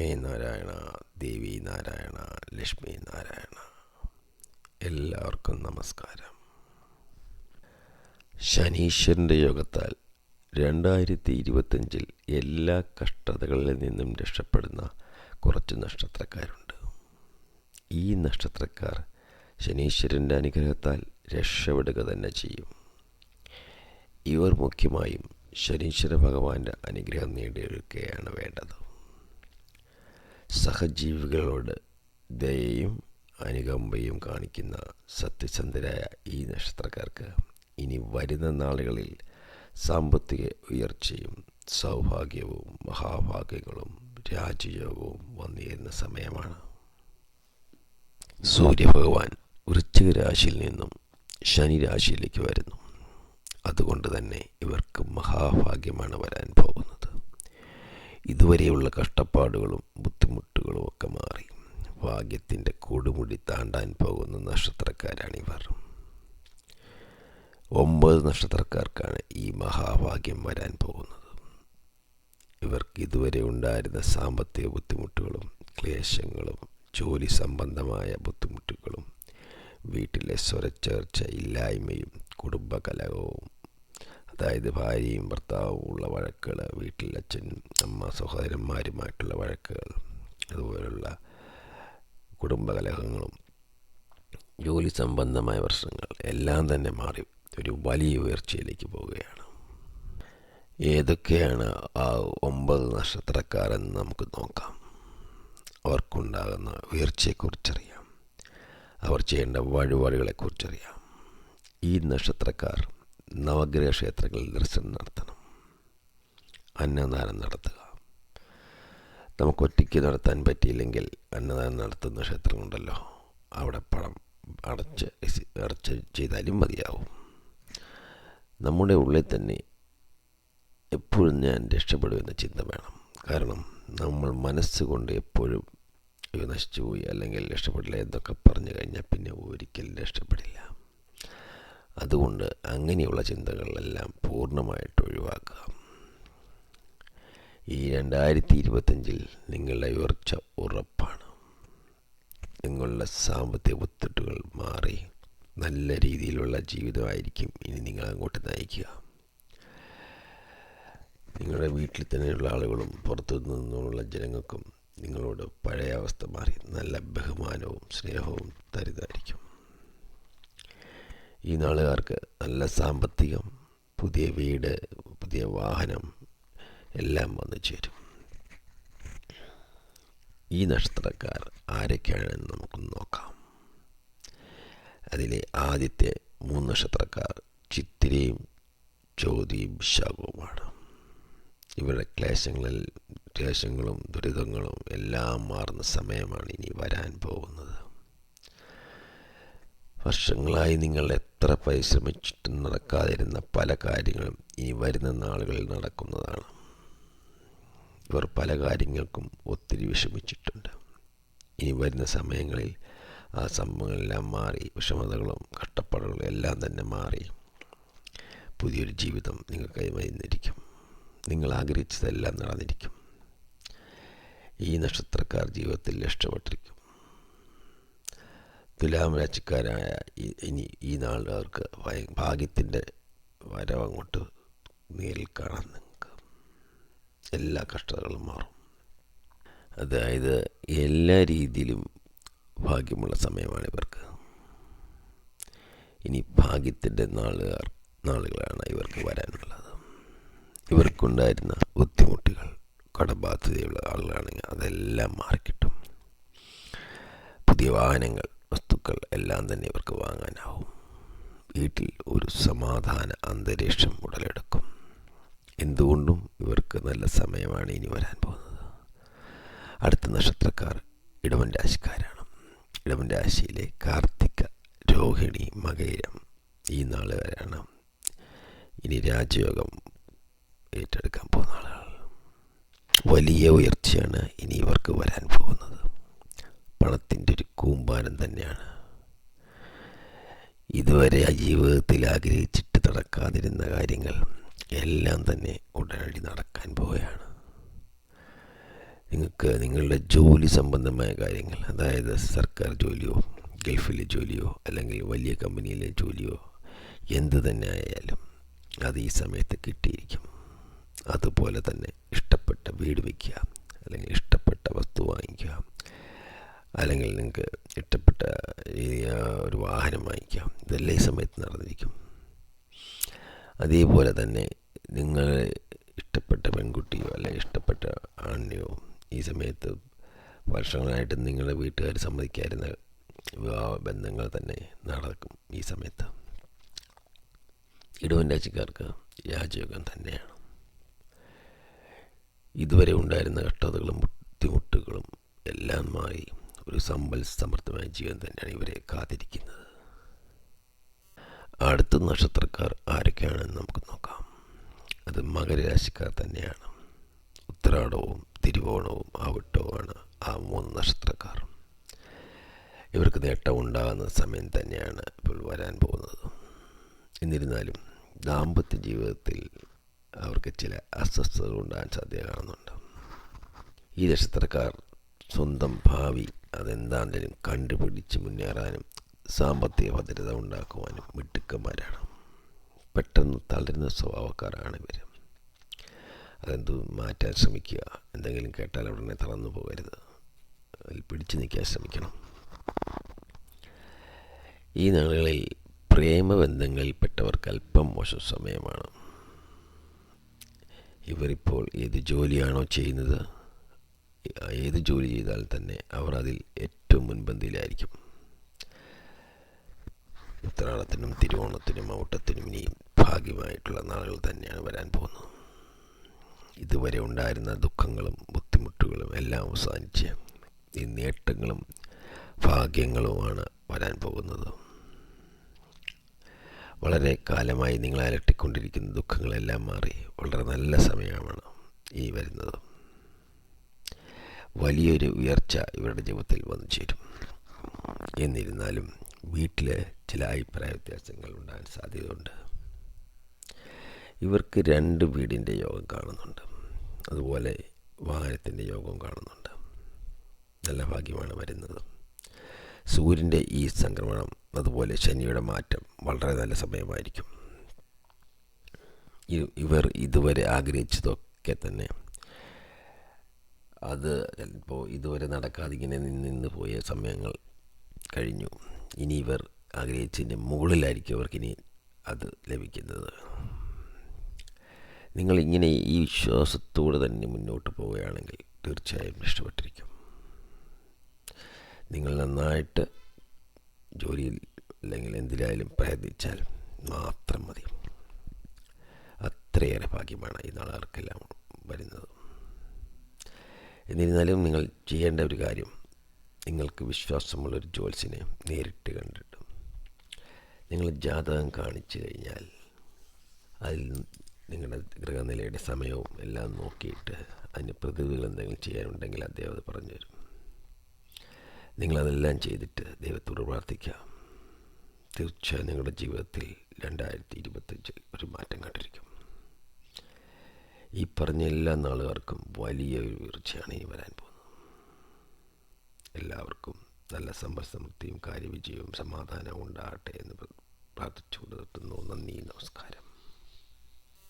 അമ്മേ നാരായണ ദേവി നാരായണ ലക്ഷ്മി നാരായണ എല്ലാവർക്കും നമസ്കാരം. ശനീശ്വരന്റെ യോഗത്താൽ രണ്ടായിരത്തി ഇരുപത്തഞ്ചിൽ എല്ലാ കഷ്ടതകളിൽ നിന്നും രക്ഷപ്പെടുന്ന കുറച്ച് നക്ഷത്രക്കാരുണ്ട്. ഈ നക്ഷത്രക്കാർ ശനീശ്വരന്റെ അനുഗ്രഹത്താൽ രക്ഷപ്പെടുക തന്നെ ചെയ്യും. ഇവർ മുഖ്യമായും ശനീശ്വര ഭഗവാന്റെ അനുഗ്രഹം നേടിയെടുക്കുകയാണ് വേണ്ടത്. സഹജീവികളോട് ദയയും അനുകമ്പയും കാണിക്കുന്ന സത്യസന്ധരായ ഈ നക്ഷത്രക്കാർക്ക് ഇനി വരുന്ന നാളുകളിൽ സാമ്പത്തിക ഉയർച്ചയും സൗഭാഗ്യവും മഹാഭാഗ്യങ്ങളും രാജയോഗവും വന്നിരുന്ന സമയമാണ്. സൂര്യഭഗവാൻ വൃശ്ചിക രാശിയിൽ നിന്നും ശനി രാശിയിലേക്ക് വരുന്നു. അതുകൊണ്ട് തന്നെ ഇവർക്ക് മഹാഭാഗ്യമാണ് വരാൻ പോകുന്നത്. ഇതുവരെയുള്ള കഷ്ടപ്പാടുകളും ബുദ്ധിമുട്ടുകളും ഒക്കെ മാറി. ഭാഗ്യത്തിന്റെ കൊടുമുടി താണ്ടാൻ പോകുന്ന നക്ഷത്രക്കാരാണിവർ ഒമ്പത് നക്ഷത്രക്കാർക്കാണ് ഈ മഹാഭാഗ്യം വരാൻ പോകുന്നത്. ഇവർക്ക് ഇതുവരെ ഉണ്ടായിരുന്ന സാമ്പത്തിക ബുദ്ധിമുട്ടുകളും ക്ലേശങ്ങളും ജോലി സംബന്ധമായ ബുദ്ധിമുട്ടുകളും വീട്ടിലെ സ്വരച്ചേർച്ച ഇല്ലായ്മയും കുടുംബകലഹവും അതായത് ഭാര്യയും ഭർത്താവും ഉള്ള വഴക്കുകൾ വീട്ടിൽ അച്ഛനും അമ്മ സഹോദരന്മാരുമായിട്ടുള്ള വഴക്കുകൾ അതുപോലുള്ള കുടുംബകലഹങ്ങളും ജോലി സംബന്ധമായ പ്രശ്നങ്ങൾ എല്ലാം തന്നെ മാറി ഒരു വലിയ ഉയർച്ചയിലേക്ക് പോവുകയാണ്. ഏതൊക്കെയാണ് ആ ഒമ്പത് നക്ഷത്രക്കാരെന്ന് നമുക്ക് നോക്കാം. അവർക്കുണ്ടാകുന്ന ഉയർച്ചയെക്കുറിച്ചറിയാം. അവർ ചെയ്യേണ്ട വഴിപാടുകളെക്കുറിച്ചറിയാം. ഈ നക്ഷത്രക്കാർ നവഗ്രഹ ക്ഷേത്രങ്ങളിൽ ദർശനം നടത്തണം. അന്നദാനം നടത്തുക. നമുക്ക് ഒറ്റയ്ക്ക് നടത്താൻ പറ്റിയില്ലെങ്കിൽ അന്നദാനം നടത്തുന്ന ക്ഷേത്രമുണ്ടല്ലോ അവിടെ പണം അടച്ച് അടച്ച് ചെയ്താലും മതിയാവും. നമ്മുടെ ഉള്ളിൽ തന്നെ എപ്പോഴും ഞാൻ രക്ഷപ്പെടുമെന്ന ചിന്ത വേണം. കാരണം നമ്മൾ മനസ്സുകൊണ്ട് എപ്പോഴും നശിച്ചുപോയി നശിച്ചു പോയി അല്ലെങ്കിൽ രക്ഷപ്പെടില്ല എന്നൊക്കെ പറഞ്ഞു കഴിഞ്ഞാൽ പിന്നെ ഒരിക്കലും രക്ഷപ്പെടില്ല. അതുകൊണ്ട് അങ്ങനെയുള്ള ചിന്തകളെല്ലാം പൂർണമായിട്ട് ഒഴിവാക്കുക ഈ രണ്ടായിരത്തി ഇരുപത്തഞ്ചിൽ നിങ്ങളുടെ ഉയർച്ച ഉറപ്പാണ്. നിങ്ങളുടെ സാമ്പത്തിക ബുദ്ധിമുട്ടുകൾ മാറി. നല്ല രീതിയിലുള്ള ജീവിതമായിരിക്കും ഇനി നിങ്ങൾ അങ്ങോട്ട് നയിക്കുക. നിങ്ങളുടെ വീട്ടിൽ തന്നെയുള്ള ആളുകളും പുറത്തു നിന്നുള്ള ജനങ്ങൾക്കും നിങ്ങളോട് പഴയ അവസ്ഥ മാറി. നല്ല ബഹുമാനവും സ്നേഹവും തരുന്നതായിരിക്കും. ഈ നാളുകാർക്ക് നല്ല സാമ്പത്തികം പുതിയ വീട് പുതിയ വാഹനം എല്ലാം വന്നു ചേരും. ഈ നക്ഷത്രക്കാർ ആരൊക്കെയാണെന്ന് നമുക്ക് നോക്കാം. അതിലെ ആദ്യത്തെ മൂന്ന് നക്ഷത്രക്കാർ ചിത്തിരയും ചോതിയും ശാഖവുമാണ്. ഇവരുടെ ക്ലേശങ്ങളിൽ ക്ലേശങ്ങളും ദുരിതങ്ങളും എല്ലാം മാറുന്ന സമയമാണ് ഇനി വരാൻ പോകുന്നത്. വർഷങ്ങളായി നിങ്ങൾ എത്ര പരിശ്രമിച്ചിട്ടും നടക്കാതിരുന്ന പല കാര്യങ്ങളും ഇനി വരുന്ന നാളുകളിൽ നടക്കുന്നതാണ്. ഇവർ പല കാര്യങ്ങൾക്കും ഒത്തിരി വിഷമിച്ചിട്ടുണ്ട്. ഇനി വരുന്ന സമയങ്ങളിൽ ആ സംഭവങ്ങളെല്ലാം മാറി വിഷമതകളും കഷ്ടപ്പാടുകളും എല്ലാം തന്നെ മാറി. പുതിയൊരു ജീവിതം നിങ്ങൾ വരുന്നിരിക്കും നിങ്ങൾ ആഗ്രഹിച്ചതെല്ലാം നടന്നിരിക്കും. ഈ നക്ഷത്രക്കാർ ജീവിതത്തിൽ ഇഷ്ടപ്പെട്ടിരിക്കും തുലാം രാശിക്കാരായ ഇനി ഈ നാളുകാർക്ക് ഭാഗ്യത്തിന്റെ വരവ് അങ്ങോട്ട് നേരിൽ കാണാൻ നിങ്ങൾക്ക് എല്ലാ കഷ്ടതകളും മാറും. അതായത് എല്ലാ രീതിയിലും ഭാഗ്യമുള്ള സമയമാണ് ഇവർക്ക്. ഇനി ഭാഗ്യത്തിന്റെ നാളുകാർ നാളുകളാണ് ഇവർക്ക് വരാനുള്ളത്. ഇവർക്കുണ്ടായിരുന്ന ബുദ്ധിമുട്ടുകൾ കടബാധ്യതയുള്ള ആളുകളാണെങ്കിൽ അതെല്ലാം മാറിക്കിട്ടും. പുതിയ വാഹനങ്ങൾ വസ്തുക്കൾ എല്ലാം തന്നെ ഇവർക്ക് വാങ്ങാനാവും. വീട്ടിൽ ഒരു സമാധാന അന്തരീക്ഷം ഉടലെടുക്കും. എന്തുകൊണ്ടും ഇവർക്ക് നല്ല സമയമാണ് ഇനി വരാൻ പോകുന്നത്. അടുത്ത നക്ഷത്രക്കാർ ഇടവൻ രാശിക്കാരാണ്. ഇടവൻ രാശിയിലെ കാർത്തിക രോഹിണി മകയിരം ഈ നാളുകാരാണ് ഇനി രാജയോഗം ഏറ്റെടുക്കാൻ പോകുന്ന ആളുകൾ. വലിയ ഉയർച്ചയാണ് ഇനി ഇവർക്ക് വരാൻ പോകുന്നത്. പണത്തിന്റെ ഒരു കൂമ്പാരം തന്നെയാണ്. ഇതുവരെ ആ ജീവിതത്തിൽ ആഗ്രഹിച്ചിട്ട് നടക്കാതിരുന്ന കാര്യങ്ങൾ എല്ലാം തന്നെ ഉടനടി നടക്കാൻ പോവുകയാണ്. നിങ്ങൾക്ക് നിങ്ങളുടെ ജോലി സംബന്ധമായ കാര്യങ്ങൾ അതായത് സർക്കാർ ജോലിയോ ഗൾഫിലെ ജോലിയോ അല്ലെങ്കിൽ വലിയ കമ്പനിയിലെ ജോലിയോ എന്ത് തന്നെ ആയാലും അത് ഈ സമയത്ത് കിട്ടിയിരിക്കും. അതുപോലെ തന്നെ ഇഷ്ടപ്പെട്ട വീട് വയ്ക്കുക അല്ലെങ്കിൽ ഇഷ്ടപ്പെട്ട വസ്തു വാങ്ങിക്കുക അല്ലെങ്കിൽ നിങ്ങൾക്ക് ഇഷ്ടപ്പെട്ട ഒരു വാഹനം വാങ്ങിക്കാം. ഇതെല്ലാം ഈ സമയത്ത് നടന്നിരിക്കും. അതേപോലെ തന്നെ നിങ്ങൾ ഇഷ്ടപ്പെട്ട പെൺകുട്ടിയോ അല്ലെങ്കിൽ ഇഷ്ടപ്പെട്ട ആണിനെയോ ഈ സമയത്ത് വർഷങ്ങളായിട്ട് നിങ്ങളുടെ വീട്ടുകാർ സമ്മതിക്കാതിരുന്ന വിവാഹ ബന്ധങ്ങൾ തന്നെ നടക്കും ഈ സമയത്ത്. ഇടവൻ രാജ്യക്കാർക്ക് രാജയോഗം തന്നെയാണ്. ഇതുവരെ ഉണ്ടായിരുന്ന കഷ്ടതകളും ബുദ്ധിമുട്ടുകളും എല്ലാം മാറി. ഒരു സമ്പൽ സമൃദ്ധമായ ജീവൻ തന്നെയാണ് ഇവരെ കാത്തിരിക്കുന്നത്. അടുത്ത നക്ഷത്രക്കാർ ആരൊക്കെയാണെന്ന് നമുക്ക് നോക്കാം. അത് മകരരാശിക്കാർ തന്നെയാണ്. ഉത്രാടവും തിരുവോണവും ആവട്ടവുമാണ് ആ മൂന്ന് നക്ഷത്രക്കാർ. ഇവർക്ക് നേട്ടം ഉണ്ടാകുന്ന സമയം തന്നെയാണ് ഇപ്പോൾ വരാൻ പോകുന്നത്. എന്നിരുന്നാലും ദാമ്പത്യ ജീവിതത്തിൽ അവർക്ക് ചില അസ്വസ്ഥതകൾ ഉണ്ടാകാൻ സാധ്യത കാണുന്നുണ്ട് ഈ നക്ഷത്രക്കാർ സ്വന്തം ഭാവി അതെന്താണെങ്കിലും കണ്ടുപിടിച്ച് മുന്നേറാനും സാമ്പത്തിക ഭദ്രത ഉണ്ടാക്കുവാനും മിടുക്കന്മാരാണ്. പെട്ടെന്ന് തളരുന്ന സ്വഭാവക്കാരാണ് ഇവർ അതെന്തു മാറ്റാൻ ശ്രമിക്കുക എന്തെങ്കിലും കേട്ടാൽ ഉടനെ തളർന്നു പോകരുത്. അതിൽ പിടിച്ചു നിൽക്കാൻ ശ്രമിക്കണം. ഈ നാളുകളിൽ പ്രേമബന്ധങ്ങളിൽപ്പെട്ടവർക്ക് അല്പം മോശം സമയമാണ്. ഇവരിപ്പോൾ ഏത് ജോലിയാണോ ചെയ്യുന്നത്? ഏത് ജോലി ചെയ്താൽ തന്നെ അവർ അതിൽ ഏറ്റവും മുൻപന്തിയിലായിരിക്കും. ഉത്രാടത്തിനും തിരുവോണത്തിനും ഔട്ടത്തിനും ഇനി ഭാഗ്യമായിട്ടുള്ള നാളുകൾ തന്നെയാണ് വരാൻ പോകുന്നത്. ഇതുവരെ ഉണ്ടായിരുന്ന ദുഃഖങ്ങളും ബുദ്ധിമുട്ടുകളും എല്ലാം അവസാനിച്ച് ഈ നേട്ടങ്ങളും ഭാഗ്യങ്ങളുമാണ് വരാൻ പോകുന്നത്. വളരെ കാലമായി നിങ്ങളെ അലട്ടിക്കൊണ്ടിരിക്കുന്ന ദുഃഖങ്ങളെല്ലാം മാറി വളരെ നല്ല സമയമാണ് ഈ വരുന്നത്. വലിയൊരു ഉയർച്ച ഇവരുടെ ജീവിതത്തിൽ വന്നു ചേരും. എന്നിരുന്നാലും വീട്ടിൽ ചില അഭിപ്രായ വ്യത്യാസങ്ങൾ ഉണ്ടാകാൻ സാധ്യതയുണ്ട്. ഇവർക്ക് രണ്ട് വീടിന്റെ യോഗം കാണുന്നുണ്ട്. അതുപോലെ വാഹനത്തിന്റെ യോഗം കാണുന്നുണ്ട്. നല്ല ഭാഗ്യമാണ് വരുന്നത്. സൂര്യന്റെ ഈ സംക്രമണം അതുപോലെ ശനിയുടെ മാറ്റം വളരെ നല്ല സമയമായിരിക്കും. ഇവർ ഇതുവരെ ആഗ്രഹിച്ചതൊക്കെ തന്നെ അത് ചിലപ്പോൾ ഇതുവരെ നടക്കാതെ ഇങ്ങനെ നിന്ന് പോയ സമയങ്ങൾ കഴിഞ്ഞു. ഇനി ഇവർ ആഗ്രഹിച്ചതിന്റെ മുകളിലായിരിക്കും അവർക്കിനി അത് ലഭിക്കുന്നത്. നിങ്ങൾ ഇങ്ങനെ ഈ വിശ്വാസത്തോടെ തന്നെ മുന്നോട്ട് പോവുകയാണെങ്കിൽ തീർച്ചയായും ഇഷ്ടപ്പെട്ടിരിക്കും. നിങ്ങൾ നന്നായിട്ട് ജോലിയിൽ അല്ലെങ്കിൽ എന്തിനായാലും പ്രയത്നിച്ചാൽ മാത്രം മതി. അത്രയേറെ ഭാഗ്യമാണ് ഈ നാളുകാർക്കെല്ലാം വരുന്നത്. എന്നിരുന്നാലും നിങ്ങൾ ചെയ്യേണ്ട ഒരു കാര്യം നിങ്ങൾക്ക് വിശ്വാസമുള്ളൊരു ജോത്സ്യനെ നേരിട്ട് കണ്ടിട്ട്. നിങ്ങൾ ജാതകം കാണിച്ചു കഴിഞ്ഞാൽ അതിൽ നിങ്ങളുടെ ഗൃഹനിലയുടെ സമയവും എല്ലാം നോക്കിയിട്ട് അതിന് പ്രതിവിധികൾ എന്തെങ്കിലും ചെയ്യാനുണ്ടെങ്കിൽ അദ്ദേഹം അത് പറഞ്ഞു തരും. നിങ്ങളതെല്ലാം ചെയ്തിട്ട് ദൈവത്തോട് പ്രാർത്ഥിക്കാം. തീർച്ചയായും നിങ്ങളുടെ ജീവിതത്തിൽ രണ്ടായിരത്തി ഇരുപത്തഞ്ച് ഒരു മാറ്റം ഈ പറഞ്ഞ എല്ലാ നാളുകാർക്കും വലിയൊരു വീഴ്ചയാണ് ഈ വരാൻ പോകുന്നത്. എല്ലാവർക്കും നല്ല സമ്പൽ സമൃദ്ധിയും കാര്യവിജയവും സമാധാനവും ഉണ്ടാകട്ടെ എന്ന് പ്രാർത്ഥിച്ചുകൊണ്ട് നിർത്തുന്നു. നന്ദി നമസ്കാരം.